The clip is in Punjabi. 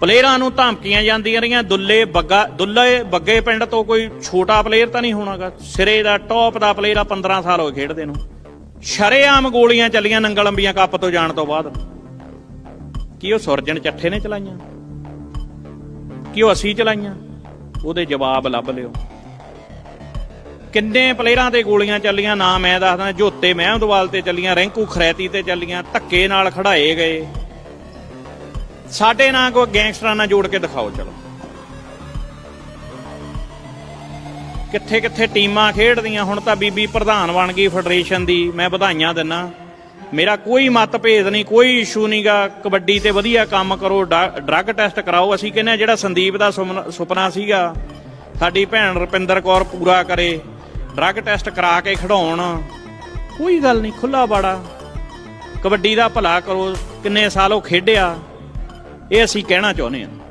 ਪਲੇਅਰਾਂ ਨੂੰ ਧਮਕੀਆਂ ਜਾਂਦੀਆਂ ਰਹੀਆਂ, ਦੁੱਲੇ ਬੱਗਾ, ਦੁੱਲੇ ਬੱਗੇ ਪਿੰਡ ਤੋਂ ਕੋਈ ਛੋਟਾ ਪਲੇਅਰ ਤਾਂ ਨਹੀਂ ਹੋਣਾਗਾ। ਸਿਰੇ ਦਾ ਟੌਪ ਦਾ ਪਲੇਅਰ ਆ 15 ਸਾਲ ਹੋਏ ਖੇਡਦੇ ਨੂੰ। ਸ਼ਰੇਆਮ ਗੋਲੀਆਂ ਚੱਲੀਆਂ ਨੰਗਲ ਅੰਬੀਆਂ ਕੱਪ ਤੋਂ ਜਾਣ ਤੋਂ ਬਾਅਦ। ਕੀ ਉਹ ਸੁਰਜਣ ਚੱਠੇ ਨੇ ਚਲਾਈਆਂ? ਕੀ ਉਹ ਅਸੀਂ ਚਲਾਈਆਂ? ਉਹਦੇ ਜਵਾਬ ਲੱਭ ਲਿਓ। ਕਿੰਨੇ ਪਲੇਅਰਾਂ ਤੇ ਗੋਲੀਆਂ ਚੱਲੀਆਂ, ਨਾ ਮੈਂ ਦੱਸਦਾ, ਜੋਤੇ ਮਹਿਮਦਵਾਲ ਤੇ ਚੱਲੀਆਂ, ਰਿੰਕੂ ਖਰੈਤੀ ਤੇ ਚੱਲੀਆਂ, ਧੱਕੇ ਨਾਲ ਖੜਾਏ ਗਏ। ਸਾਡੇ ਨਾਲ ਕੋਈ ਗੈਂਗਸਟਰਾਂ ਨਾਲ ਜੋੜ ਕੇ ਦਿਖਾਓ, ਚਲੋ। ਕਿੱਥੇ ਕਿੱਥੇ ਟੀਮਾਂ ਖੇਡਦੀਆਂ, ਹੁਣ ਤਾਂ ਬੀਬੀ ਪ੍ਰਧਾਨ ਬਣ ਗਈ ਫੈਡਰੇਸ਼ਨ ਦੀ, ਮੈਂ ਵਧਾਈਆਂ ਦਿੰਨਾ। ਮੇਰਾ ਕੋਈ ਮਤਭੇਦ ਨਹੀਂ, ਕੋਈ ਇਸ਼ੂ ਨਹੀਂਗਾ ਕਬੱਡੀ ਤੇ ਵਧੀਆ ਕੰਮ ਕਰੋ, ਡਾ- ਡਰੱਗ ਟੈਸਟ ਕਰਾਓ। ਅਸੀਂ ਕਹਿੰਦੇ ਹਾਂ ਜਿਹੜਾ ਸੰਦੀਪ ਦਾ ਸੁਮਨ- ਸੁਪਨਾ ਸੀਗਾ, ਸਾਡੀ ਭੈਣ ਰੁਪਿੰਦਰ ਕੌਰ ਪੂਰਾ ਕਰੇ ਡਰੱਗ ਟੈਸਟ ਕਰਾ ਕੇ ਖਿਡਾਉਣ ਕੋਈ ਗੱਲ ਨਹੀਂ ਖੁੱਲਾ ਬਾੜਾ। ਕਬੱਡੀ ਦਾ ਭਲਾ ਕਰੋ, ਕਿੰਨੇ ਸਾਲ ਉਹ ਖੇਡਿਆ। ਇਹ ਅਸੀਂ ਕਹਿਣਾ ਚਾਹੁੰਦੇ ਹਾਂ।